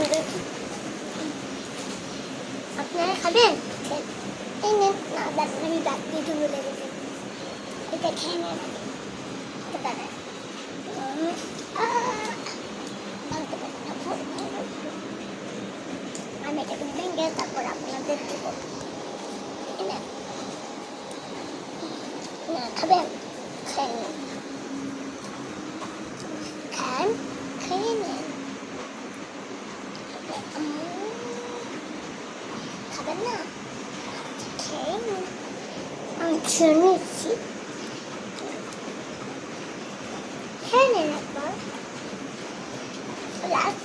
দিয়েছি আপনারা খাবেন। এই নেন না ব্যাট আমি ব্যাট দিতে ভুলে গেছি এটা খেয়ে নেন। আমি এটাকে ভেঙে তারপর আপনাদের দেব। না খাবেন খাবেন না আচ্ছা, খেয়ে নিন আমি খেয়ে নিচ্ছি খেয়ে নিন একবার লাস্ট